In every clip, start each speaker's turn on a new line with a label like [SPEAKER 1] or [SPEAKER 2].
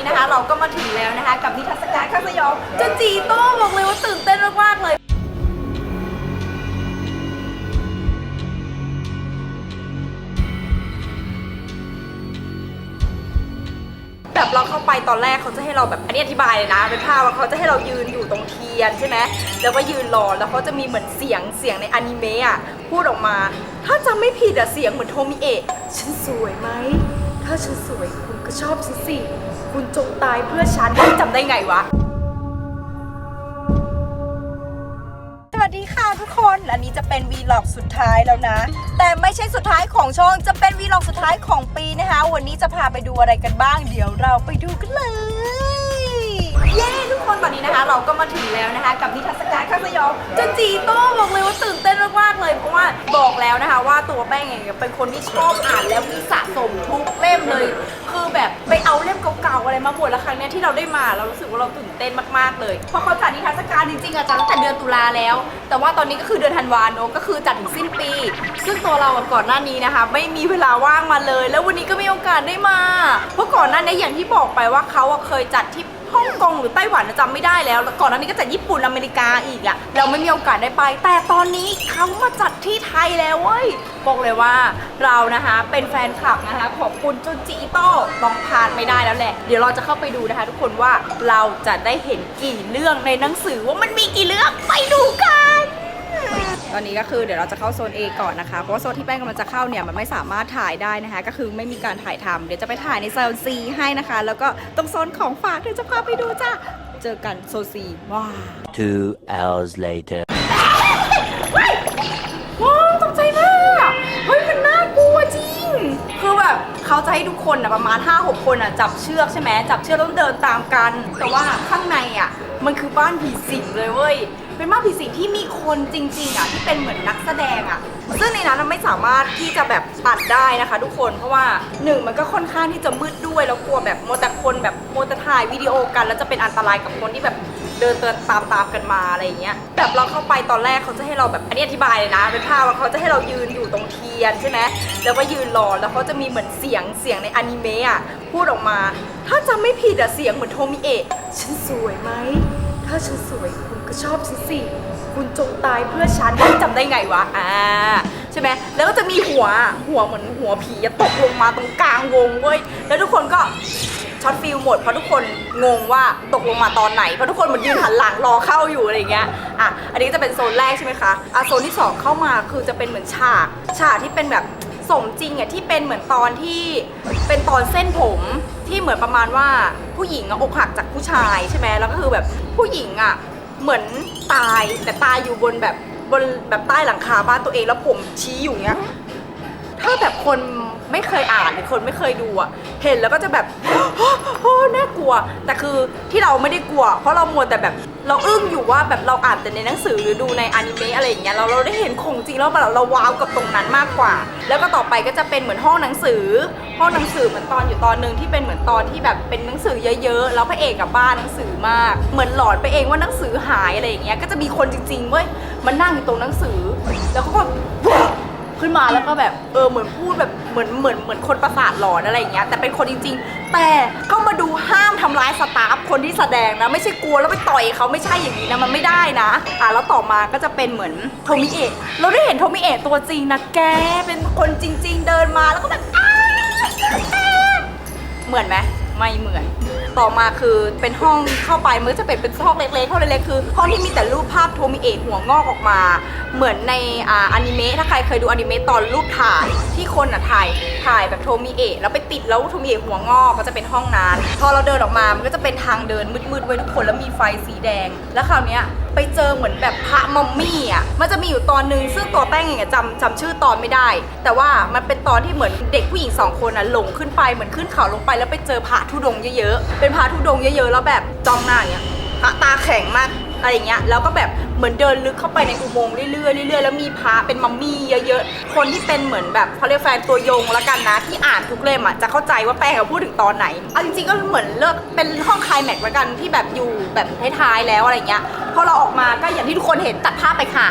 [SPEAKER 1] นี้นะคะ เราก็มาถึงแล้วนะคะ กับนิทรรศการข้าสยองจนจีโต้บอกเลยว่าตื่นเต้นมากๆเลยแบบเราเข้าไปตอนแรกเขาจะให้เราแบบอันนี้อธิบายเลยนะเป็นภาพว่าเขาจะให้เรายืนอยู่ตรงเทียนใช่ไหมแล้วก็ยืนรอแล้วเขาจะมีเหมือนเสียงเสียงในอนิเมะอะพูดออกมา ถ้าจำไม่ผิดอะเสียงเหมือนโทมิเอะฉันสวยไหมถ้าฉันสวยคุณก็ชอบฉันสิ คุณจงตายเพื่อฉันจำได้ไงวะ สวัสดีค่ะทุกคน อันนี้จะเป็นวีล็อกสุดท้ายแล้วนะ แต่ไม่ใช่สุดท้ายของช่อง จะเป็นวีล็อกสุดท้ายของปีนะคะ วันนี้จะพาไปดูอะไรกันบ้าง เดี๋ยวเราไปดูกันเลย เย้ทุกคนตอนนี้นะคะ เราก็มาถึงแล้วนะคะ กับนิทรรศการข้าสยองจนจีโต้บอกเลยว่าตื่นเต้นมากๆเลย เพราะว่าบอกแล้วนะคะ ว่าตัวแป้งเองเป็นคนที่ชอบอ่านแล้วมีสะสมทุกเล่มเลยคือ แบบไปเอาเล่มเก่าๆอะไรมาหมดแล้วครั้งเนี้ยที่เราได้มาเรารู้สึกว่าเราตื่นเต้นมากๆเลยเพราะเขาจัดนิทรรศการจริงๆอะจัดตั้งแต่เดือนตุลาแล้ว แต่ว่าตอนนี้ก็คือเดือนธันวาเนอะก็คือจัดถึงสิ้นปี ซึ่งตัวเราอะก่อนหน้านี้นะคะ ไม่มีเวลาว่างมาเลย แล้ววันนี้ก็มีโอกาสได้มา เพราะก่อนหน้านี้อย่างที่บอกไปว่าเขาอะเคยจัดที่ ฮ่องกงหรือไต้หวันนะจำไม่ได้แล้ว ก่อนหน้านี้ก็จัดญี่ปุ่นอเมริกาอีกอะเราไม่มีโอกาสได้ไป แต่ตอนนี้เขามาจัดที่ไทยแล้วเว้ยบอกเลยว่าเรานะคะเป็นแฟนคลับนะคะขอบคุณจุนจิอิโต้ต้องพลาดไม่ได้แล้วแหละ เดี๋ยวเราจะเข้าไปดูนะคะ ทุกคนว่าเราจะได้เห็นกี่เรื่องในหนังสือว่ามันมีกี่เรื่องไปดูกัน ตอนนี้ก็คือเดี๋ยวเราจะเข้าโซน A ก่อนนะคะ เพราะว่าโซนที่แป้งกำลังจะเข้าเนี่ยมันไม่สามารถถ่ายได้นะคะ ก็คือไม่มีการถ่ายทำเดี๋ยวจะไปถ่ายในโซน C ให้นะคะ แล้วก็ตรงโซนของฝากเดี๋ยวจะพาไปดูจ้าเจอกันโซน C ว้าว
[SPEAKER 2] Two hours later.
[SPEAKER 1] ว้าวตกใจมาก เฮ้ยมันน่ากลัวจริง คือแบบเขาจะให้ทุกคนอะประมาณ 5-6 คนอะจับเชือกใช่ไหมจับเชือกต้องเดินตามกัน แต่ว่าข้างในอะมันคือบ้านผีสิงเลยเว้ย เป็นบ้านผีสิงที่มีคนจริงๆอะที่เป็นเหมือนนักแสดงอะซึ่งในนั้นไม่สามารถที่จะแบบอัดได้นะคะ ทุกคนเพราะว่าหนึ่งมันก็ค่อนข้างที่จะมืดด้วยแล้วกลัวแบบโมแต่คนแบบโมแต่ถ่ายวิดีโอกัน แล้วจะเป็นอันตรายกับคนที่แบบเดินเดินตามตามๆกันมาอะไรอย่างเงี้ยแบบเราเข้าไปตอนแรกเขาจะให้เราแบบอันนี้อธิบายเลยนะเป็นภาพว่าเขาจะให้เรายืนอยู่ตรงเทียนใช่ไหมแล้วก็ยืนรอแล้วเขาจะมีเหมือนเสียงเสียงในอนิเมะอะพูดออกมา ถ้าจำไม่ผิดอะเสียงเหมือนโทมิเอะฉันสวยไหม ถ้าฉันสวยคุณก็ชอบฉันสิ คุณจงตายเพื่อฉันจำได้ไงวะ อ่า ใช่ไหม แล้วก็จะมีหัว หัวเหมือนหัวผีอะตกลงมาตรงกลางวงเว้ย แล้วทุกคนก็ช็อตฟิลหมดเพราะทุกคนงงว่าตกลงมาตอนไหน เพราะทุกคนมันยืนหันหลังรอเข้าอยู่อะไรเงี้ย อะ อันนี้ก็จะเป็นโซนแรกใช่ไหมคะ อะโซนที่สองเข้ามาคือจะเป็นเหมือนฉาก ฉากที่เป็นแบบ สมจริงอะที่เป็นเหมือนตอนที่เป็นตอนเส้นผมที่เหมือนประมาณว่าผู้หญิงอะอกหักจากผู้ชายใช่ไหมแล้วก็คือแบบผู้หญิงอะเหมือนตายแต่ตายอยู่บนแบบบนแบบใต้หลังคาบ้านตัวเองแล้วผมชี้อยู่เงี้ยถ้าแบบคน ไม่เคยอ่านหรือคนไม่เคยดูอะเห็นแล้วก็จะแบบ โอ้น่ากลัว แต่คือที่เราไม่ได้กลัว เพราะเรามัวแต่แบบเราอึ้งอยู่ว่าแบบเราอ่านแต่ในหนังสือหรือดูในอนิเมะอะไรอย่างเงี้ยเราเราได้เห็นของจริงแล้วแบบเราว้าวกับตรงนั้นมากกว่า แล้วก็ต่อไปก็จะเป็นเหมือนห้องหนังสือ ห้องหนังสือเหมือนตอนอยู่ตอนหนึ่งที่เป็นเหมือนตอนที่แบบเป็นหนังสือเยอะๆแล้วพระเอกกับบ้านหนังสือมาก เหมือนหลอนไปเองว่าหนังสือหายอะไรอย่างเงี้ยก็จะมีคนจริงๆเว้ยมานั่งอยู่ตรงหนังสือ นมาแล้วก็แบบเออเหมือนพูดแบบเหมือนเหมือนเหมือนคนประสาทหลอนอะไรอย่างเงี้ยแต่เป็นคนจริง ๆ แต่ก็มาดูห้ามทำร้ายสตาฟคนที่แสดงนะ ไม่ใช่กลัวแล้วไปต่อยเขาไม่ใช่อย่างนี้นะมันไม่ได้นะ อะแล้วต่อมาก็จะเป็นเหมือนโทมิเอะเราได้เห็นโทมิเอะตัวจริงนะแกเป็นคนจริง ๆ เดินมาแล้วก็แบบอ้าอ้าเหมือนไหมไม่เหมือน ต่อมาคือเป็นห้องเข้าไปมันก็จะเป็นเป็นห้องเล็กๆห้องเล็กๆคือห้องที่มีแต่รูปภาพโทมิเอะหัวงอกออกมา เหมือนในอ่าอนิเมะถ้าใครเคยดูอนิเมะตอนรูปถ่ายที่คนอะถ่ายถ่ายแบบโทมิเอะแล้วไปติดแล้วโทมิเอะหัวงอกก็จะเป็นห้องนั้นพอเราเดินออกมามันก็จะเป็นทางเดินมืดๆไว้ทุกคนแล้วมีไฟสีแดง แล้วคราวเนี้ยไปเจอเหมือนแบบพระมัมมี่อะ มันจะมีอยู่ตอนหนึงซึ่งตัวแป้งเองจำจำชื่อตอนไม่ได้ แต่ว่ามันเป็นตอนที่เหมือนเด็กผู้หญิงสองคนอะหลงขึ้นไปเหมือนขึ้นเขาลงไปแล้วไปเจอพระธุดงค์เยอะๆเป็นพระธุดงค์เยอะๆแล้วแบบจ้องหน้าอย่างเงี้ยพระตาแข็งมากอะไรเงี้ยแล้วก็แบบเหมือนเดินลึกเข้าไปในอุโมงค์เรื่อยๆเรื่อยๆแล้วมีพระเป็นมัมมี่เยอะๆ คนที่เป็นเหมือนแบบเขาเรียกแฟนตัวยงแล้วกันนะที่อ่านทุกเล่มอะจะเข้าใจว่าแป้งอะพูดถึงตอนไหนเอาจริงๆก็เหมือนเลิกเป็นห้องคลายแม็กซ์แล้วกันที่แบบอยู่แบบท้ายๆแล้วอะไรเงี้ยพอเราออกมาก็อย่างที่ทุกคนเห็นตัดภาพไปค่ะ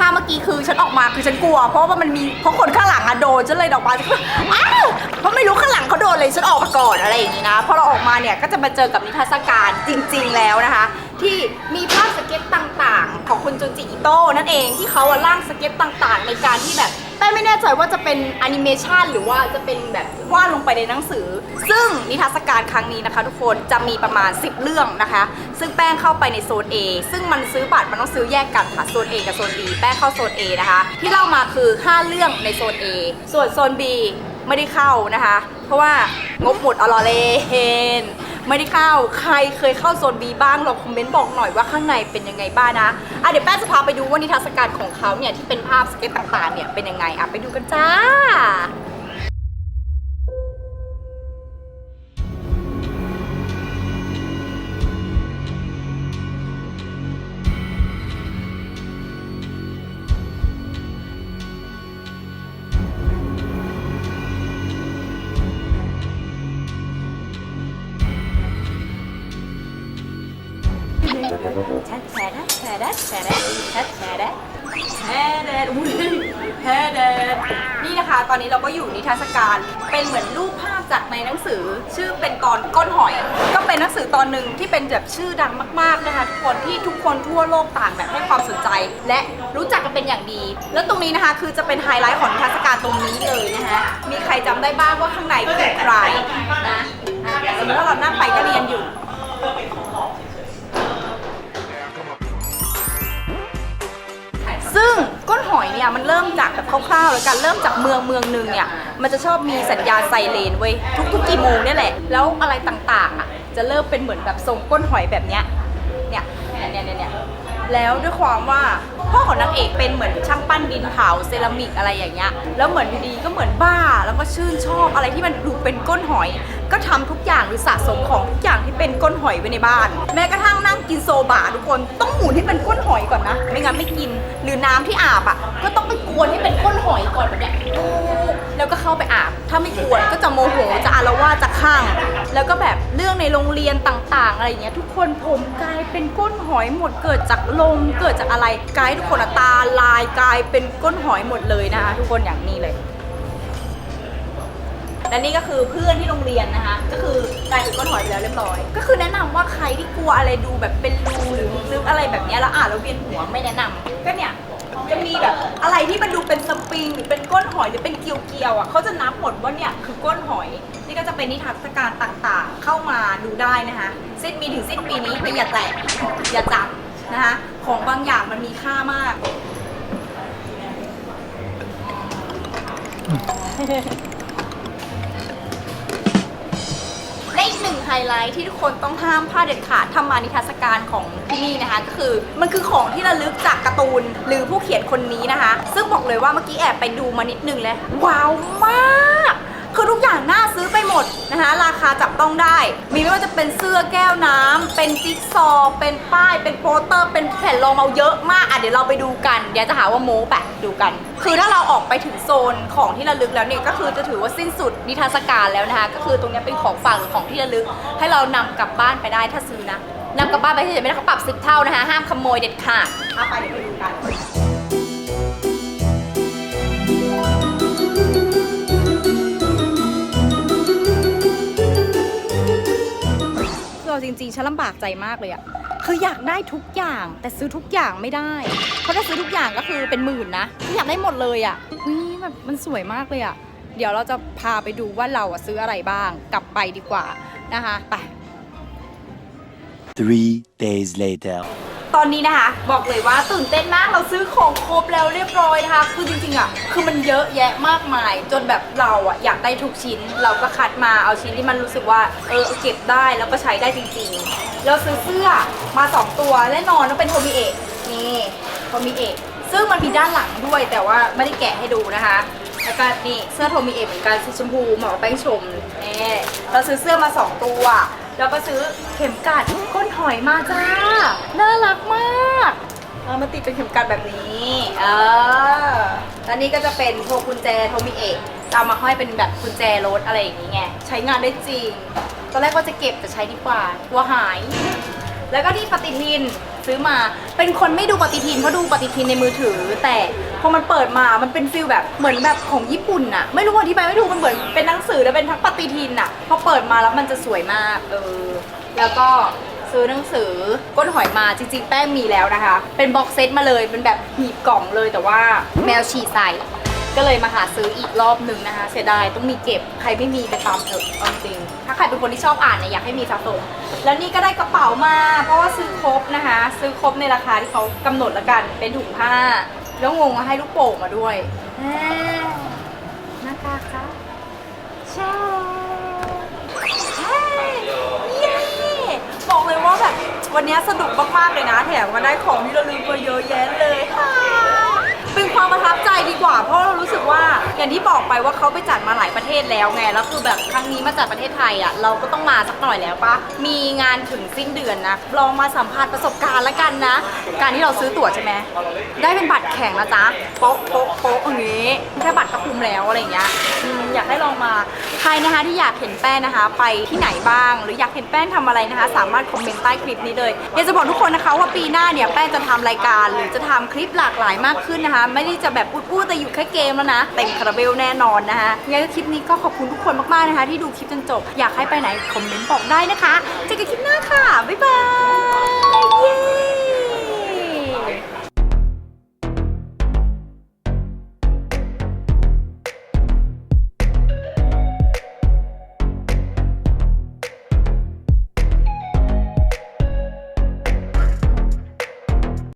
[SPEAKER 1] ภาพเมื่อกี้คือฉันออกมาคือฉันกลัว เพราะว่ามันมีเพราะคนข้างหลังอะโดนฉันเลยออกมาฉันก็อ้าวเพราะไม่รู้ข้างหลังเขาโดนอะไรฉันออกมาก่อนอะไรอย่างนี้นะพอเราออกมาเนี่ยก็จะมาเจอกับนิทรรศการจริง ๆ แล้วนะคะ ที่มีภาพสเก็ตต่างๆ ของคุณจุนจิอิโต้นั่นเองที่เขาอะร่างสเก็ตต่างๆ ในการที่แบบ แป้งไม่แน่ใจว่าจะเป็นแอนิเมชันหรือว่าจะเป็นแบบวาดลงไปในหนังสือ ซึ่งนิทรรศการครั้งนี้นะคะ ทุกคนจะมีประมาณ 10 เรื่องนะคะ ซึ่งแป้งเข้าไปในโซน A ซึ่งมันซื้อบัตรมันต้องซื้อแยกกันค่ะโซน A กับโซน B แป้งเข้าโซน A นะคะ ที่เล่ามาคือ 5 เรื่องในโซน A ส่วนโซน B ไม่ได้เข้านะคะ เพราะว่างบหมดอลอเลน ไม่ได้เข้า ใครเคยเข้าโซน B บ้างลองคอมเมนต์บอกหน่อยว่าข้างในเป็นยังไงบ้างนะอะเดี๋ยวแป้งจะพาไปดูว่านิทรรศการของเขาเนี่ยที่เป็นภาพสเก็ตต่างๆเนี่ยเป็นยังไงอะไปดูกันจ้า ตอนนี้เราก็อยู่นิทรรศการ เป็นเหมือนรูปภาพจากในหนังสือ ชื่อเป็นตอนก้นหอย ก็เป็นหนังสือตอนหนึ่งที่เป็นแบบชื่อดังมากๆนะคะทุกคนที่ทุกคนทั่วโลกต่างแบบให้ความสนใจ และรู้จักกันเป็นอย่างดี แล้วตรงนี้นะคะคือจะเป็นไฮไลท์ของนิทรรศการตรงนี้เลยนะคะมีใครจำได้บ้างว่าข้างในคือใครนะอะสมมติว่าเรานั่งไปก็เรียนอยู่ซึ่ง ก้นหอยเนี่ยมันเริ่มจากแบบคร่าวๆแล้วกันเริ่มจากเมืองเมืองหนึ่งเนี่ยมันจะชอบมีสัญญาณไซเรนเว้ยทุกๆกี่โมงเนี่ยแหละ แล้วอะไรต่างๆอะจะเริ่มเป็นเหมือนแบบทรงก้นหอยแบบเนี้ยเนี่ยเนี่ยเนี่ยเนี่ยแล้วด้วยความว่า พ่อของนางเอกเป็นเหมือนช่างปั้นดินเผาเซรามิกอะไรอย่างเงี้ยแล้วเหมือนอยู่ดีก็เหมือนบ้าแล้วก็ชื่นชอบอะไรที่มันดูเป็นก้นหอย ก็ทำทุกอย่างหรือสะสมของทุกอย่างที่เป็นก้นหอยไว้ในบ้าน แม้กระทั่งนั่งกินโซบะทุกคนต้องหมุนให้เป็นก้นหอยก่อนนะ ไม่งั้นไม่กินหรือน้ำที่อาบอะก็ต้องไปกวนให้เป็นก้นหอยก่อนแบบเนี้ยแล้วก็เข้าไปอาบ ถ้าไม่กวนก็จะโมโหจะอาละวาดจะข้าง แล้วก็แบบเรื่องในโรงเรียนต่างๆ อะไรอย่างเงี้ยทุกคนผมกลายเป็นก้นหอยหมดเกิดจากลมเกิดจากอะไรกลายทุกคนตาลายกลายเป็นก้นหอยหมดเลยนะคะทุกคนอย่างนี้เลยและนี่ก็คือเพื่อนที่โรงเรียนนะคะ ก็คือกลายเป็นก้นหอยไปแล้วเรียบร้อย ก็คือแนะนำว่าใครที่กลัวอะไรดูแบบเป็นรูหรือลึกอะไรแบบนี้แล้วอ่านแล้วเวียนหัวไม่แนะนำก็เนี่ย จะมีแบบอะไรที่มันดูเป็นสปริงหรือเป็นก้นหอยหรือเป็นเกลียวๆอะเขาจะนับหมดว่าเนี่ยคือก้นหอย นี่ก็จะเป็นนิทรรศการต่างๆ เข้ามาดูได้นะคะสิ้นปีถึงสิ้นปีนี้แต่อย่าแตะอย่าจับนะคะของบางอย่างมันมีค่ามาก ไฮไลท์ที่ทุกคนต้องห้ามพลาดเด็ดขาดทำมานิทรรศการของที่นี่นะคะ ก็คือมันคือของที่ระลึกจากการ์ตูนหรือผู้เขียนคนนี้นะคะ ซึ่งบอกเลยว่าเมื่อกี้แอบไปดูมานิดนึงแล้วว้าวมาก หมดนะคะราคาจับต้องได้ มีไม่ว่าจะเป็นเสื้อแก้วน้ำเป็นจิ๊กซอว์เป็นป้ายเป็นโปสเตอร์ เป็นแผ่นรองเอาเยอะมากอะเดี๋ยวเราไปดูกัน เดี๋ยวจะหาว่าโม้แปะดูกัน คือถ้าเราออกไปถึงโซนของที่ระลึกแล้วเนี่ยก็คือจะถือว่าสิ้นสุดนิทรรศการแล้วนะคะก็คือตรงนี้เป็นของฝากหรือของที่ระลึก ให้เรานำกลับบ้านไปได้ถ้าซื้อนะนำกลับบ้านไปเฉยๆไม่ได้เขาปรับสิบเท่านะคะห้ามขโมยเด็ดขาดเอาไปเดี๋ยวไปดูกัน งๆฉันลำบากใจมากเลยอะคืออยากได้ทุกอย่างแต่ซื้อทุกอย่างไม่ได้ เพราะถ้าซื้อทุกอย่างก็คือเป็นหมื่นนะอยากได้หมดเลยอะนี่แบบมันสวยมากเลยอะเดี๋ยวเราจะพาไปดูว่าเราอะซื้ออะไรบ้าง กลับไปดีกว่านะคะไป
[SPEAKER 2] Three days later.
[SPEAKER 1] ตอนนี้นะคะ บอกเลยว่าตื่นเต้นมากเราซื้อของครบแล้วเรียบร้อยนะคะคือจริงๆอะคือมันเยอะแยะมากมาย จนแบบเราอะอยากได้ทุกชิ้น เราก็คัดมาเอาชิ้นที่มันรู้สึกว่าเออเก็บได้แล้วก็ใช้ได้จริงๆ เราซื้อเสื้อมาสองตัวแน่นอนว่าเป็นโทมิเอะนี่โทมิเอะซึ่งมันมีด้านหลังด้วยแต่ว่าไม่ได้แกะให้ดูนะคะแล้วก็นี่เสื้อโทมิเอะเหมือนกันสีชมพูหมาะกับแป้งชมนี่เราซื้อเสื้อมาสองตัว แล้วก็ซื้อเข็มกลัดก้นหอยมาจ้า น่ารักมากเอามาติดเป็นเข็มกลัดแบบนี้เออแล้วนี่ก็จะเป็นพวกกุญแจโทมิเอะเอามาห้อยเป็นแบบกุญแจรถอะไรอย่างนี้ไง ใช้งานได้จริง ตอนแรกก็จะเก็บแต่ใช้ดีกว่ากลัวหาย แล้วก็ที่ปฏิทินซื้อมา เป็นคนไม่ดูปฏิทินเพราะดูปฏิทินในมือถือแต่ พอมันเปิดมา มันเป็นฟิลแบบเหมือนแบบของญี่ปุ่นน่ะไม่รู้อธิบายไม่ถูกมันเหมือนเป็นหนังสือแล้วเป็นทั้งปฏิทินน่ะพอเปิดมาแล้วมันจะสวยมาก เออ แล้วก็ซื้อหนังสือก้นหอยมาจริงๆ แป้งมีแล้วนะคะ เป็นบ็อกเซตมาเลยเป็นแบบหีบกล่องเลยแต่ว่าแมวฉี่ใส่ก็เลยมาหาซื้ออีกรอบหนึ่งนะคะ เสียดายต้องมีเก็บใครไม่มีไปตามเถอะเอาจริง ถ้าใครเป็นคนที่ชอบอ่านเนี่ยอยากให้มีสะสมแล้วนี่ก็ได้กระเป๋ามา เพราะว่าซื้อครบนะคะ ซื้อครบในราคาที่เขากำหนดแล้วกันเป็นถุงผ้า แล้วงงมาให้ลูกโป่งมาด้วยแม่หน้ากากค่ะใช่เฮ้ยเย้บอกเลยว่าแบบวันนี้สนุกมากๆเลยนะแถมมาได้ของที่เราลืมมาเยอะแยะเลยค่ะ เป็นความประทับใจ ดีกว่า เพราะเรารู้สึกว่าอย่างที่บอกไปว่าเขาไปจัดมาหลายประเทศแล้วไงแล้วคือแบบครั้งนี้มาจัดประเทศไทยอะเราก็ต้องมาสักหน่อยแล้วปะมีงานถึงสิ้นเดือนนะลองมาสัมผัสประสบการณ์ละกันนะ การที่เราซื้อตั๋วใช่ไหมได้เป็นบัตรแข่งนะจ๊ะโป๊ะโป๊ะโป๊ะอย่างนี้แค่บัตรก็คุ้มแล้วอะไรอย่างเงี้ยอยากให้ลองมาใครนะคะที่อยากเห็นแป้งนะคะ ไปที่ไหนบ้าง หรืออยากเห็นแป้งทำอะไรนะคะ สามารถคอมเมนต์ใต้คลิปนี้เลยอยากจะบอกทุกคนนะคะว่าปีหน้าเนี่ยแป้งจะทำรายการ หรือจะทำคลิปหลากหลายมากขึ้นนะคะ ไม่ได้จะแบบพูดอู้แต่อยู่แค่เกมแล้วนะเต็มคาราเบลแน่นอนนะคะงั้นคลิปนี้ก็ขอบคุณทุกคนมากๆนะคะ ที่ดูคลิปจนจบ อยากให้ไปไหนคอมเมนต์บอกได้นะคะเจอกันคลิปหน้าค่ะ บ๊ายบายเย้